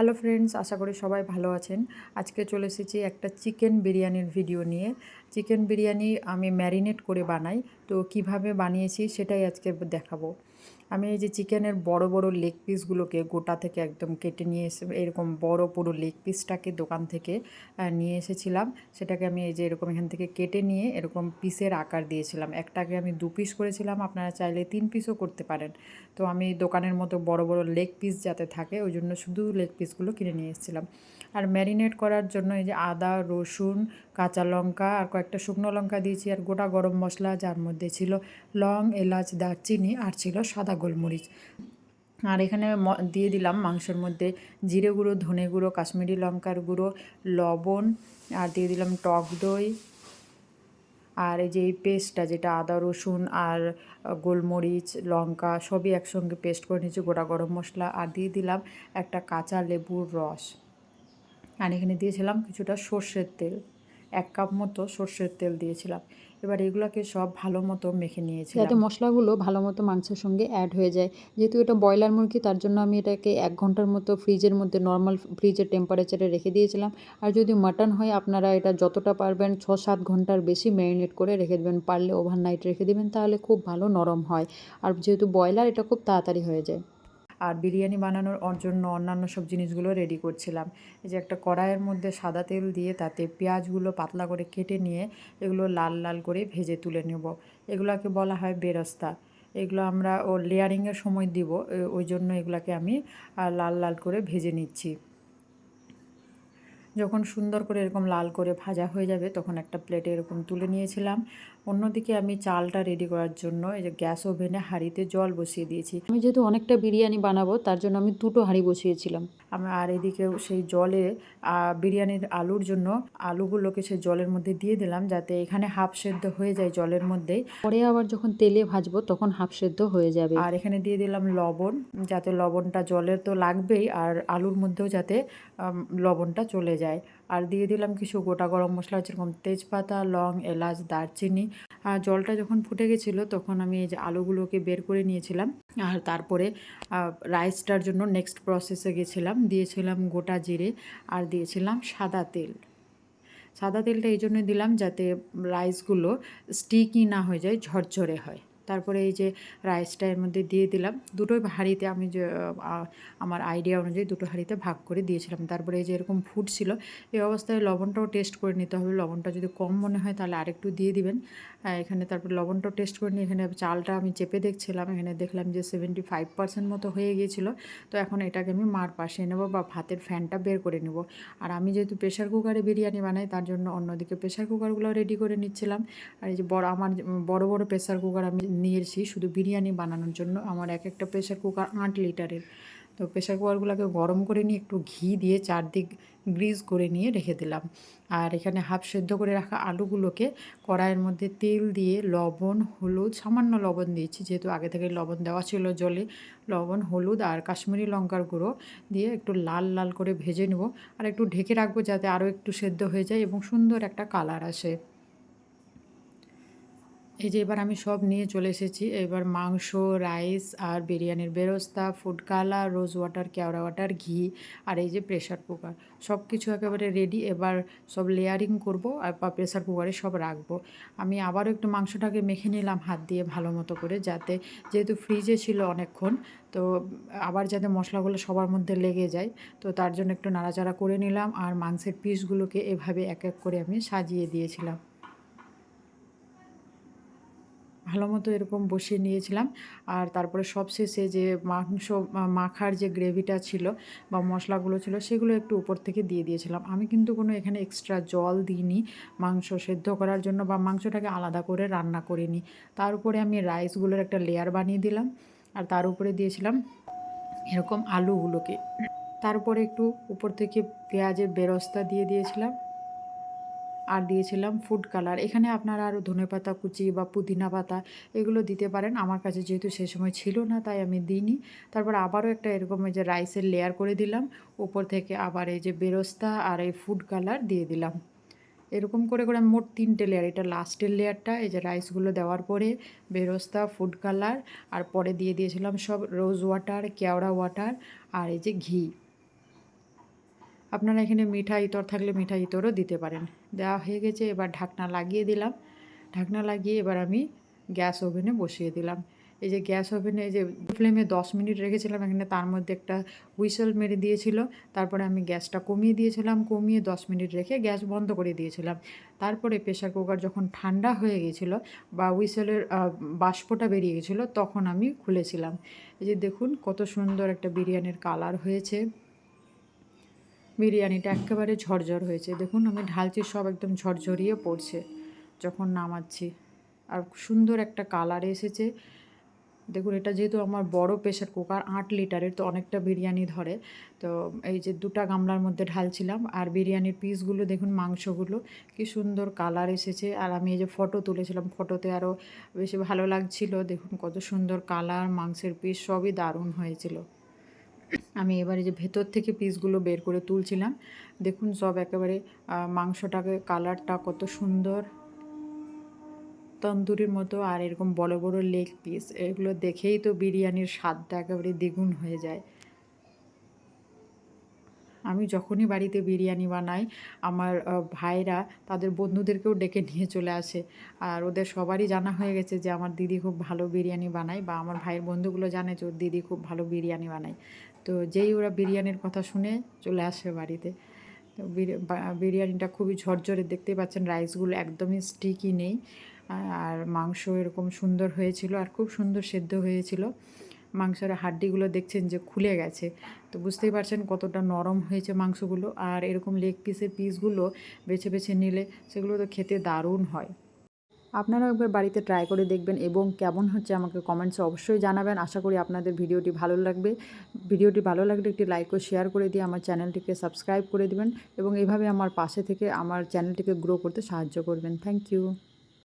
Hello friends আশা করি সবাই ভালো আছেন। আজকে চলে এসেছি একটা চিকেন বিরিয়ানির ভিডিও নিয়ে। চিকেন বিরিয়ানি আমি ম্যারিনেট করে বানাই। তো কীভাবে বানিয়েছি সেটাই আজকে দেখাবো। আমি এই যে চিকেনের বড় বড় লেগ পিসগুলোকে গোটা থেকে একদম কেটে নিয়ে এসে, এরকম বড় পুরো লেগ পিসটাকে দোকান থেকে নিয়ে এসেছিলাম। সেটাকে আমি এই যে এরকম এখান থেকে কেটে নিয়ে এরকম পিসের আকার দিয়েছিলাম। একটাকে আমি দু পিস করেছিলাম, আপনারা চাইলে তিন পিসও করতে পারেন। তো আমি দোকানের মতো বড় বড় লেগ পিস যাতে থাকে, ওই জন্য শুধু লেগ পিসগুলো কিনে নিয়ে এসেছিলাম। আর ম্যারিনেট করার জন্য এই যে আদা, রসুন, কাঁচা লঙ্কা আর কয়েকটা শুকনো লঙ্কা দিয়েছি আর গোটা গরম মশলা যার মধ্যে ছিল লং, এলাচ, দারচিনি আর ছিল সাদা গোলমরিচ। আর এখানে দিয়ে দিলাম মাংসের মধ্যে জিরে গুঁড়ো, ধনে গুঁড়ো, কাশ্মীরি লঙ্কার গুঁড়ো, লবণ আর দিয়ে দিলাম টক দই। আর এই যে এই পেস্টটা যেটা আদা, রসুন আর গোলমরিচ, লঙ্কা সবই একসঙ্গে পেস্ট করে নিয়েছি গোটা গরম মশলা। আর দিয়ে দিলাম একটা কাঁচা লেবুর রস। আর এখানে দিয়েছিলাম কিছুটা সর্ষের তেল, এক কাপ মতো সর্ষের তেল দিয়েছিলাম। এবার এগুলোকে সব ভালো মতো মেখে নিয়েছি যাতে মশলাগুলো ভালো মতো মাংসের সঙ্গে অ্যাড হয়ে যায়। যেহেতু এটা ব্রয়লার মুরগি, তার জন্য আমি এটাকে এক ঘণ্টার মতো ফ্রিজের মধ্যে নর্মাল ফ্রিজের টেম্পারেচারে রেখে দিয়েছিলাম। আর যদি মাটন হয়, আপনারা এটা যতটা পারবেন ছ সাত ঘণ্টার বেশি ম্যারিনেট করে রেখে দেবেন। পারলে ওভারনাইট রেখে দেবেন, তাহলে খুব ভালো নরম হয়। আর যেহেতু ব্রয়লার, এটা খুব তাড়াতাড়ি হয়ে যায়। আর বিরিয়ানি বানানোর জন্য অন্যান্য সব জিনিসগুলো রেডি করছিলাম। এই যে একটা কড়াইয়ের মধ্যে সাদা তেল দিয়ে তাতে পেঁয়াজগুলো পাতলা করে কেটে নিয়ে এগুলো লাল লাল করে ভেজে তুলে নেব। এগুলোকে বলা হয় বেরস্তা। এগুলো আমরা ও লেয়ারিংয়ের সময় দিব ওই জন্য এগুলাকে আমি লাল লাল করে ভেজে নিচ্ছি। যখন সুন্দর করে এরকম লাল করে ভাজা হয়ে যাবে, তখন একটা প্লেটে এরকম তুলে নিয়েছিলাম। অন্যদিকে আমি চালটা রেডি করার জন্য এই যে গ্যাস ওভেনে হাঁড়িতে জল বসিয়ে দিয়েছি। আমি যেহেতু অনেকটা বিরিয়ানি বানাবো, তার জন্য আমি দুটো হাঁড়ি বসিয়েছিলাম। আমি আর এদিকে সেই জলে বিরিয়ানির আলুর জন্য আলুগুলোকে সেই জলের মধ্যে দিয়ে দিলাম, যাতে এখানে হাফ সেদ্ধ হয়ে যায় জলের মধ্যেই পরে আবার যখন তেলে ভাজবো, তখন হাফ সেদ্ধ হয়ে যাবে। আর এখানে দিয়ে দিলাম লবণ, যাতে লবণটা জলের তো লাগবেই, আর আলুর মধ্যেও যাতে লবণটা চলে যায়। আর দিয়ে দিলাম কিছু গোটা গরম মশলা, যেরকম তেজপাতা, লং, এলাচ, দারচিনি। আর জলটা যখন ফুটে গেছিল, তখন আমি এই যে আলুগুলোকে বের করে নিয়েছিলাম। আর তারপরে রাইসটার জন্য নেক্সট প্রসেসে গেছিলাম। দিয়েছিলাম গোটা জিরে আর দিয়েছিলাম সাদা তেল। সাদা তেলটা এই জন্য দিলাম যাতে রাইসগুলো স্টিকি না হয়ে যায়, ঝরঝরে হয়। তারপরে এই যে রাইসটা এর মধ্যে দিয়ে দিলাম। দুটোই হাঁড়িতে আমি যে আমার আইডিয়া অনুযায়ী দুটো হাঁড়িতে ভাগ করে দিয়েছিলাম। তারপরে এই যে এরকম ফুটছিল এই অবস্থায় লবণটাও টেস্ট করে নিতে হবে। লবণটা যদি কম মনে হয় তাহলে আরেকটু দিয়ে দিবেন। এখানে তারপর লবণটাও টেস্ট করে নিয়ে এখানে চালটা আমি চেপে দেখছিলাম। এখানে দেখলাম যে সেভেন্টি ফাইভ পার্সেন্ট মতো হয়ে গিয়েছিল। তো এখন এটাকে আমি মার পাশে নেব বা ভাতের ফ্যানটা বের করে নেব। আর আমি যেহেতু প্রেশার কুকারে বিরিয়ানি বানাই, তার জন্য অন্যদিকে প্রেশার কুকারগুলো রেডি করে নিচ্ছিলাম। আর এই যে বড়, আমার বড় বড় প্রেশার কুকার আমি নিয়ে এসেছি শুধু বিরিয়ানি বানানোর জন্য। আমার এক একটা প্রেশার কুকার আট লিটারের। তো প্রেশার কুকারগুলোকে গরম করে নিয়ে একটু ঘি দিয়ে চারদিক গ্রিজ করে নিয়ে রেখে দিলাম। আর এখানে হাফ সেদ্ধ করে রাখা আলুগুলোকে কড়াইয়ের মধ্যে তেল দিয়ে লবণ, হলুদ, সামান্য লবণ দিয়েছি। যেহেতু আগে থেকে লবণ দেওয়া ছিল জলে, লবণ, হলুদ আর কাশ্মীরি লঙ্কার গুঁড়ো দিয়ে একটু লাল লাল করে ভেজে নেব। আর একটু ঢেকে রাখব যাতে আরও একটু সেদ্ধ হয়ে যায় এবং সুন্দর একটা কালার আসে। এই যে এবার আমি সব নিয়ে চলে এসেছি। এবার মাংস, রাইস আর বিরিয়ানির বেরস্তা, ফুড কালার, রোজ ওয়াটার, কেওড়া ওয়াটার, ঘি আর এই যে প্রেশার কুকার। সব কিছু একেবারে রেডি এবার সব লেয়ারিং করব আর বা প্রেশার কুকারে সব রাখব। আমি আবারও একটু মাংসটাকে মেখে নিলাম হাত দিয়ে ভালো মতো করে যাতে যেহেতু ফ্রিজে ছিল অনেকক্ষণ, তো আবার যাতে মশলাগুলো সবার মধ্যে লেগে যায়, তো তার জন্য একটু নাড়াচাড়া করে নিলাম আর মাংসের পিসগুলোকে এভাবে এক এক করে আমি সাজিয়ে দিয়েছিলাম। ভালো মতো এরকম বসিয়ে নিয়েছিলাম। আর তারপরে সবশেষে যে মাংস মাখার যে গ্রেভিটা ছিল বা মশলাগুলো ছিল, সেগুলো একটু উপর থেকে দিয়ে দিয়েছিলাম। আমি কিন্তু কোনো এখানে এক্সট্রা জল দিইনি মাংস সেদ্ধ করার জন্য বা মাংসটাকে আলাদা করে রান্না করিনি। তার উপরে আমি রাইসগুলোর একটা লেয়ার বানিয়ে দিলাম। আর তার উপরে দিয়েছিলাম এরকম আলুগুলোকে। তারপরে একটু উপর থেকে পেঁয়াজের বেরস্তা দিয়ে দিয়েছিলাম। আর দিয়েছিলাম ফুড কালার এখানে আপনারা আরও ধনে পাতা কুচি বা পুদিনা পাতা এগুলো দিতে পারেন। আমার কাছে যেহেতু সে সময় ছিল না, তাই আমি দিইনি। তারপর আবারও একটা এরকম যে রাইসের লেয়ার করে দিলাম। উপর থেকে আবার এই যে বেরস্তা আর এই ফুড কালার দিয়ে দিলাম। এরকম করে করে মোট তিনটে লেয়ার এটা লাস্টের লেয়ারটা এই যে রাইসগুলো দেওয়ার পরে বেরস্তা ফুড কালার আর পরে দিয়ে দিয়েছিলাম সব রোজ ওয়াটার কেওড়া ওয়াটার আর এই যে ঘি। আপনারা এখানে মিঠা ইতর থাকলে মিঠা ইতরও দিতে পারেন। দেওয়া হয়ে গেছে, এবার ঢাকনা লাগিয়ে দিলাম। ঢাকনা লাগিয়ে এবার আমি গ্যাস ওভেনে বসিয়ে দিলাম। এই যে গ্যাস ওভেনে এই যে ফ্লেমে দশ মিনিট রেখেছিলাম, এখানে তার মধ্যে একটা হুইসেল মেরে দিয়েছিল। তারপরে আমি গ্যাসটা কমিয়ে দিয়েছিলাম, কমিয়ে দশ মিনিট রেখে গ্যাস বন্ধ করে দিয়েছিলাম। তারপরে প্রেশার কুকার যখন ঠান্ডা হয়ে গেছিল বা হুইসেলের বাষ্পটা বেরিয়ে গেছিল, তখন আমি খুলেছিলাম। এই যে দেখুন কত সুন্দর একটা বিরিয়ানির কালার হয়েছে। বিরিয়ানিটা একেবারে ঝরঝর হয়েছে। দেখুন, আমি ঢালছি, সব একদম ঝরঝরিয়ে পড়ছে। যখন নামাচ্ছি, আর সুন্দর একটা কালার এসেছে। দেখুন, এটা যেহেতু আমার বড় প্রেশার কুকার, আট লিটারের, তো অনেকটা বিরিয়ানি ধরে। তো এই যে দুটা গামলার মধ্যে ঢালছিলাম, আর বিরিয়ানির পিসগুলো, দেখুন, মাংসগুলো, কি সুন্দর কালার এসেছে। আর আমি এই যে ফটো তুলেছিলাম, ফটোতে আরও বেশি ভালো লাগছিল। দেখুন, কত সুন্দর কালার, মাংসের পিস, সবই দারুণ হয়েছিল। আমি এবারে যে ভেতর থেকে পিসগুলো বের করে তুলছিলাম। দেখুন সব একেবারে মাংসটাকে কালারটা কত সুন্দর। তন্দুরির মতো আর এরকম বড় বড় লেগ পিস এগুলো দেখেই তো বিরিয়ানির স্বাদটা একেবারে দ্বিগুণ হয়ে যায়। আমি যখনই বাড়িতে বিরিয়ানি বানাই, আমার ভাইরা তাদের বন্ধুদেরকেও ডেকে নিয়ে চলে আসে। আর ওদের সবারই জানা হয়ে গেছে যে আমার দিদি খুব ভালো বিরিয়ানি বানায় বা আমার ভাইয়ের বন্ধুগুলো জানে যে ওর দিদি খুব ভালো বিরিয়ানি বানায়। তো যেই ওরা বিরিয়ানির কথা শুনে চলে আসে বাড়িতে, তো বিরি- বিরিয়ানিটা খুবই ঝরঝরে, দেখতেই পাচ্ছেন রাইসগুলো একদমই স্টিকি নেই। আর মাংস এরকম সুন্দর হয়েছিল আর খুব সুন্দর সেদ্ধ হয়েছিল। মাংসের হাড্ডিগুলো দেখছেন যে খুলে গেছে। তো বুঝতেই পারছেন কতটা নরম হয়েছে মাংসগুলো। আর এরকম লেগ পিসের পিসগুলো বেছে বেছে নিলে সেগুলো তো খেতে দারুণ হয়। আপনারা একবার বাড়িতে ট্রাই করে দেখবেন এবং কেমন হচ্ছে আমাকে কমেন্টসে অবশ্যই জানাবেন। আশা করি আপনাদের ভিডিওটি ভালো লাগবে। ভিডিওটি ভালো লাগলে একটি লাইক ও শেয়ার করে দিয়ে আমার চ্যানেলটিকে সাবস্ক্রাইব করে দিবেন এবং এভাবে আমার পাশে থেকে আমার চ্যানেলটিকে গ্রো করতে সাহায্য করবেন। Thank you